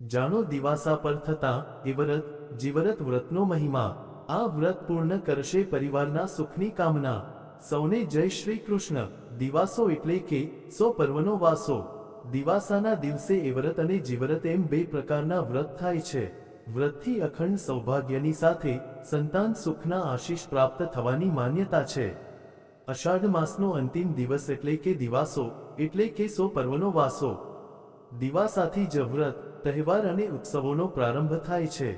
જાણો દિવાસા પર થતા એ વ્રત જીવરત વ્રતનો મહિમા. આ વ્રત પૂર્ણ કરશે પરિવારના સુખની કામના. સૌને જય શ્રી કૃષ્ણ. દિવાસો એટલે કે સો પર્વનો વાસો. દિવાસાના દિવસે એ વ્રત અને જીવરત એમ બે પ્રકારના વ્રત થાય છે. વ્રતથી અખંડ સૌભાગ્યની સાથે સંતાન સુખના આશીષ પ્રાપ્ત થવાની માન્યતા છે. અષાઢ માસનો અંતિમ દિવસ એટલે કે દિવાસો, એટલે કે સો પર્વનો વાસો. દિવાસાથી જ વ્રત તહેવાર અને ઉત્સવોનો પ્રારંભ થાય છે.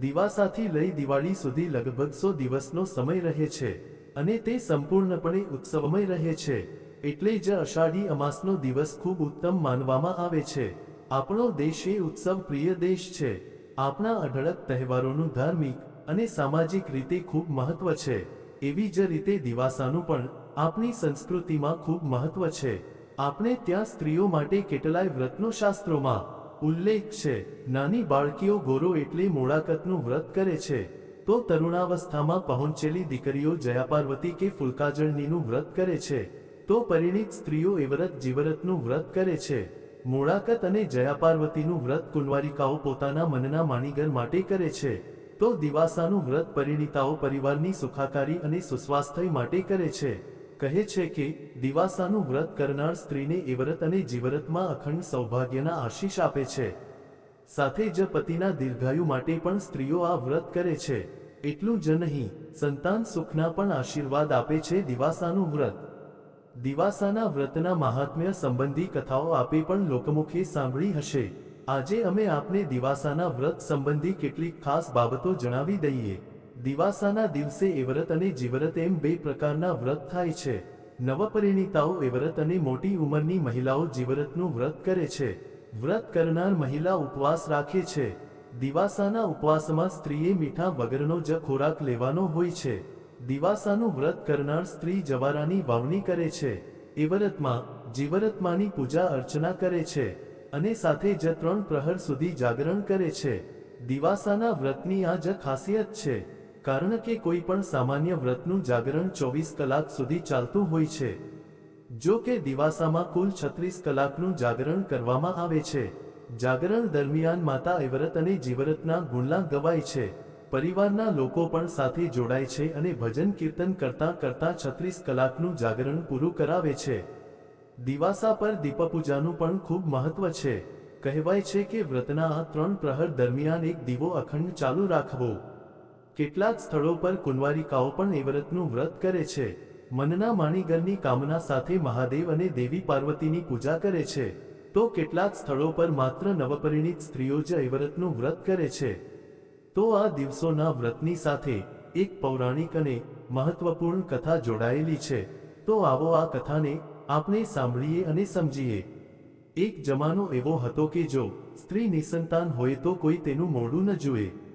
દિવાસાથી લઈ દિવાળી સુધી લગભગ સો દિવસનો સમય રહે છે અને તે સંપૂર્ણપણે ઉત્સવમય રહે છે. એટલે જ અષાઢી અમાસનો દિવસ ખૂબ ઉત્તમ માનવામાં આવે છે. આપણો દેશ એ ઉત્સવ પ્રિય દેશ છે. આપણા અઢળક તહેવારોનું ધાર્મિક અને સામાજિક રીતે ખૂબ મહત્વ છે. એવી જ રીતે દિવાસાનું પણ આપણી સંસ્કૃતિમાં ખૂબ મહત્વ છે. આપણે ત્યાં સ્ત્રીઓ માટે કેટલાય વ્રતનો શાસ્ત્રોમાં ઉલ્લેખ છે, નાની બાળકીઓ ગોરો એટલે મોળાકતનું વ્રત કરે છે. તો તરુણાવસ્થામાં પહોંચેલી દીકરીઓ જયાપાર્વતી કે ફુલકાજળનીનું વ્રત કરે છે. તો પરિણીત સ્ત્રીઓ એવરત જીવરતનું વ્રત કરે છે. મોળાકત અને જયાપાર્વતીનું વ્રત કુંવારિકાઓ પોતાના મનના માણીગર માટે કરે છે. તો દિવાસાનું વ્રત પરિણીતાઓ પરિવારની સુખાકારી અને સુસ્વાસ્થ્ય માટે કરે છે. કહે છે કે, દિવાસાનું વ્રત કરનાર સ્ત્રીને એ અને જીવરતમાં અખંડ સૌભાગ્યના આશીષ આપે છે. સાથે જ પતિના દીર્ઘાયુ માટે પણ સ્ત્રીઓ આ વ્રત કરે છે. એટલું જ નહીં, સંતાન સુખના પણ આશીર્વાદ આપે છે દિવાસાનું વ્રત. દિવાસાના વ્રતના મહાત્મ્ય સંબંધી કથાઓ આપે પણ લોકમુખે સાંભળી હશે. આજે અમે આપને દિવાસાના વ્રત સંબંધી કેટલીક ખાસ બાબતો જણાવી દઈએ. દિવાસાના દિવસે એ વ્રત અને જીવરત એમ બે પ્રકારના વ્રત થાય છે. નવપરિણીતાઓ એ અને મોટી ઉંમરની મહિલાઓ જીવરતનું વ્રત કરે છે. વ્રત કરનાર મહિલા ઉપવાસ રાખે છે. દિવાસાના ઉપવાસમાં સ્ત્રીએ મીઠા વગરનો જ ખોરાક લેવાનો હોય છે. દિવાસાનું વ્રત કરનાર સ્ત્રી જવારાની વાવણી કરે છે. એ વ્રતમાં જીવરતમાની પૂજા અર્ચના કરે છે અને સાથે જ ત્રણ પ્રહર સુધી જાગરણ કરે છે. દિવાસાના વ્રતની આ જ ખાસિયત છે. કારણ કે કોઈ પણ સામાન્ય વ્રતનું જાગરણ ચોવીસ કલાક સુધી ચાલતું હોય છે. જો કે દિવાસામાં કુલ છત્રીસ કલાકનું જાગરણ કરવામાં આવે છે. જાગરણ દરમિયાન માતા એવ્રત અને જીવરતના ગુણલા ગવાય છે. પરિવારના લોકો પણ સાથે જોડાય છે અને ભજન કીર્તન કરતા કરતા છત્રીસ કલાકનું જાગરણ પૂરું કરાવે છે. દિવાસા પર દીપપૂજાનું પણ ખૂબ મહત્વ છે. કહેવાય છે કે વ્રતના આ ત્રણ પ્રહર દરમિયાન એક દીવો અખંડ ચાલુ રાખવો. કેટલાક સ્થળો પર કુંવારિકાઓ પણ એ વ્રતનું વ્રત કરે છે. મનના માણીગરની કામના સાથે મહાદેવ અને દેવી પાર્વતીની પૂજા કરે છે. તો કેટલાક સ્થળો પર માત્ર નવપરિણીત સ્ત્રીઓ જ એ વ્રત કરે છે. તો આ દિવસોના વ્રતની સાથે એક પૌરાણિક અને મહત્વપૂર્ણ કથા જોડાયેલી છે. તો આવો આ કથાને આપણે સાંભળીએ અને સમજીએ. એક જમાનો એવો હતો કે જો સ્ત્રી નિસંતાન હોય તો કોઈ તેનું મોઢું ન જુએ.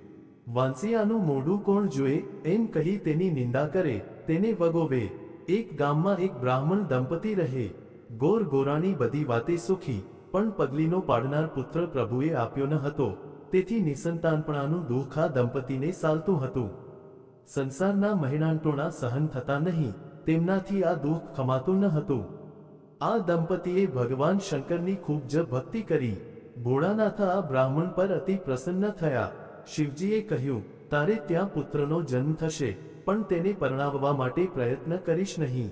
વાંસિયાનું મોઢું કોણ જુએ, એમ કહી તેની નિંદા કરે, તેને વગોવે. એક ગામમાં એક બ્રાહ્મણ દંપતી રહે. ગોર ગોરાણી બધી વાતે સુખી, પણ પગલીનો પાડનાર પુત્ર પ્રભુએ આપ્યો ન હતો. તેથી નિસંતાનપણાનું દુઃખ આ દંપતીને સાલતું હતું. સંસારના મહેણાંટોણા સહન થતા નહીં, તેમનાથી આ દુઃખ ખમાતું ન હતું. આ દંપતીએ ભગવાન શંકરની ખૂબ જ ભક્તિ કરી. ભોળાનાથ આ બ્રાહ્મણ પર અતિ પ્રસન્ન થયા. શિવજીએ કહ્યું, તારે ત્યાં પુત્રનો જન્મ થશે, પણ તેને પરણાવવા માટે પ્રયત્ન કરીશ નહીં.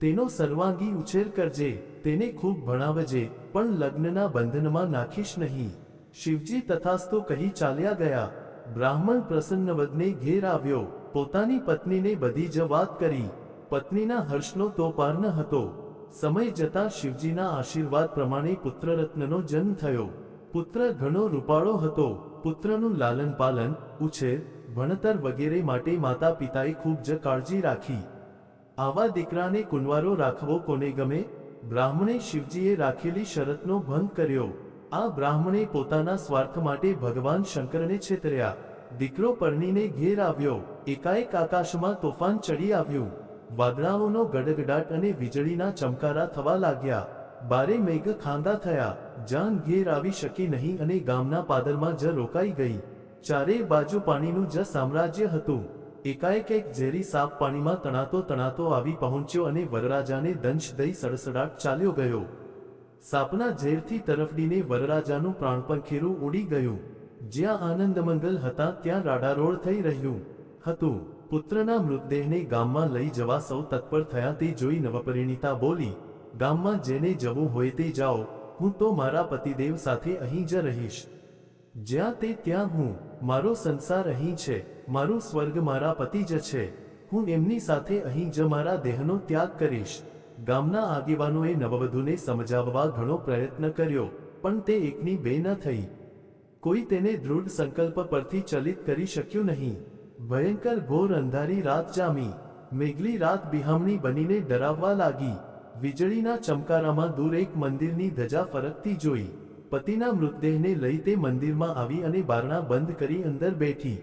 તેનો સર્વાંગી ઉછેર કરજે, તેને ખૂબ ભણાવજે, પણ લગ્નના બંધનમાં નાખીશ નહીં. શિવજી તથાસ્તો કહી ચાલ્યા ગયા. બ્રાહ્મણ પ્રસન્નવદને ઘેર આવ્યો. પોતાની પત્નીને બધી જ વાત કરી. પત્નીના હર્ષનો તો પાર ન હતો. સમય જતાં શિવજીના આશીર્વાદ પ્રમાણે પુત્રરત્નનો જન્મ થયો. પુત્ર ઘણો રૂપાળો હતો. પુત્રનું લાલન પાલન, ઉછેર, ભણતર વગેરે માટે માતા પિતાએ ખૂબ જ કાળજી રાખી. આવા દીકરાને કુંવારો રાખવો કોને ગમે? બ્રાહ્મણે શિવજીએ રાખેલી શરતનો ભંગ કર્યો. આ બ્રાહ્મણે પોતાના સ્વાર્થ માટે ભગવાન શંકરને છેતર્યા. દીકરો પરણીને ઘેર આવ્યો. એકાએક આકાશમાં તોફાન ચડી આવ્યું. વાદળાઓનો ગડગડાટ અને વીજળીના ચમકારા થવા લાગ્યા. બારે મેઘ ખાંદા થયા. જાન ઘેર આવી શકી નહીં અને ગામના પાદરમાં જ રોકાઈ ગઈ. ચારે બાજુ પાણીનું જ સામ્રાજ્ય હતું. એકાએક એક ઝેરી સાપ પાણીમાં તણાતો તણાતો આવી પહોંચ્યો અને વરરાજાને દંશ દઈ સડસડાટ ચાલ્યો ગયો. સાપના ઝેરથી તરફડીને વરરાજાનું પ્રાણપંખેરું ઉડી ગયું. જ્યાં આનંદમંગલ હતા ત્યાં રાડારોળ થઈ રહ્યું હતું. પુત્રના મૃતદેહને ગામમાં લઈ જવા સૌ તત્પર થયા તે જોઈ નવપરિણીતા બોલી ગામમાં જેને જવું હોય તે જાઓ, હું તો મારા પતિદેવ સાથે અહીં જ રહીશ. જ્યાં તે ત્યાં હું, મારો સંસાર અહીં છે, મારું સ્વર્ગ મારા પતિ જ છે, હું એમની સાથે અહીં જ મારા દેહનો ત્યાગ કરીશ. ગામના આગેવાનોએ નવવધૂને સમજાવવા ઘણો પ્રયત્ન કર્યો, પણ તે એકની બે ન થઈ. કોઈ તેને દૃઢ સંકલ્પ પરથી ચલિત કરી શક્યું નહીં. ભયંકર ઘોર અંધારી રાત જામી. મેઘલી રાત બિહામણી બનીને ડરાવવા લાગી. વીજળીના ચમકારામાં દૂર એક મંદિરની ધજા ફરકતી જોઈ. પતિના મૃતદેહને લઈ તે મંદિરમાં આવી અને બારણા બંધ કરી અંદર બેઠી.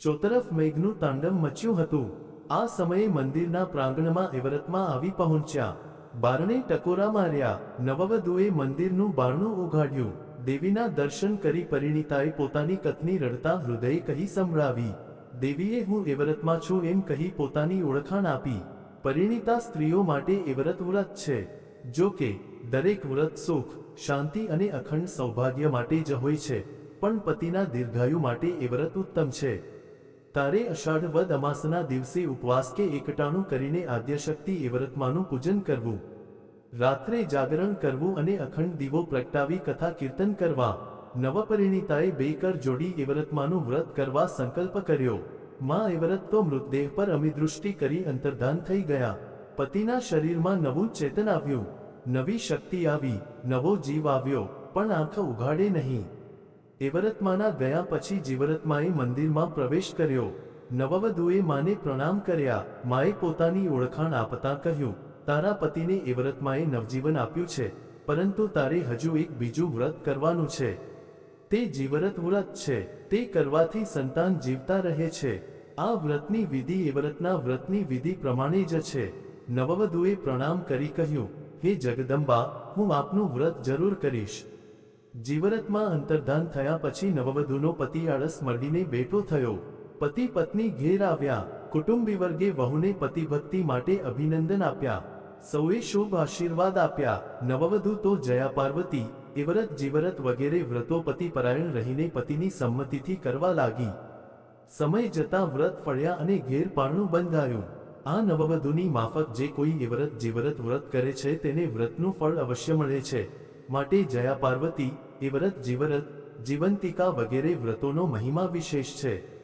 ચોતરફ મેઘનું તાંડવ મચ્યું હતું. આ સમયે મંદિરના પ્રાંગણમાં એવરતમાં આવી પહોંચ્યા. બારણે ટકોરા માર્યા. નવવધુએ મંદિરનું બારણું ઉઘાડ્યું. દેવીના દર્શન કરી પરિણીતાએ પોતાની કથની રડતા હૃદય કહી સંભળાવી. દેવીએ હું એવરતમાં છું એમ કહી પોતાની ઓળખાણ આપી. પરિણીતા સ્ત્રીઓ માટે એવરત વ્રત છે, જો કે દરેક વ્રત સુખ, શાંતિ અને અખંડ સૌભાગ્ય માટે જ હોય છે, પણ પતિના દીર્ઘાયુ માટે એ વ્રત ઉત્તમ છે. તારે અષાઢ વદ અમાસના દિવસે ઉપવાસ કે એકટાણું કરીને આદ્યશક્તિ એ વ્રતમાંનું પૂજન કરવું. રાત્રે જાગરણ કરવું અને અખંડ દીવો પ્રગટાવી કથા કીર્તન કરવા. નવપરિણીતાએ બે કર જોડી એ વ્રતમાંનું વ્રત કરવા સંકલ્પ કર્યો. માં એ તો મૃતદેહ પર અમિદૃષ્ટિ કરી અંતર્ધાન થઈ ગયા. પતિના શરીરમાં નવું ચેતન આવ્યું. નવી શક્તિ આવી, નવો જીવ આવ્યો, પણ આંખ ઉઘાડે નહીં. એવરતમાના ગયા પછી જીવરતમાએ મંદિરમાં પ્રવેશ કર્યો. નવવધુએ માને પ્રણામ કર્યા. માએ પોતાની ઓળખાણ આપતા કહ્યું, તારા પતિને એવરતમાએ નવજીવન આપ્યું છે, પરંતુ તારે હજુ એક બીજું વ્રત કરવાનું છે. તે જીવરત વ્રત છે. તે કરવાથી સંતાન જીવતા રહે છે. આ વ્રતની વિધિ એવરતના વ્રતની વિધિ પ્રમાણે જ છે. નવવધુએ પ્રણામ કરી કહ્યું, હે જગદંબા, હું આપનું વ્રત જરૂર કરીશ. જીવરતમાં અંતર્ધાન થયા પછી નવવધુનો પતિ આળસ મરડીને બેઠો થયો. પતિ પત્ની ઘેર આવ્યા. કુટુંબી વર્ગે વહુને પતિભક્તિ માટે અભિનંદન આપ્યા. સૌએ શુભ આશીર્વાદ આપ્યા. નવવધુ તો જયા પાર્વતી એવરત જીવરત વગેરે વ્રતો પતિપરાયણ રહીને પતિની સંમતિથી કરવા લાગી. સમય જતા વ્રત ફળ્યા અને ઘેર બંધાયું. આ નવવધુની માફક જે કોઈ એવરત જીવરત વ્રત કરે છે તેને વ્રતનું ફળ અવશ્ય મળે છે. માટે જયા પાર્વતી એવરત જીવરત, જીવંતિકા વગેરે વ્રતોનો મહિમા વિશેષ છે.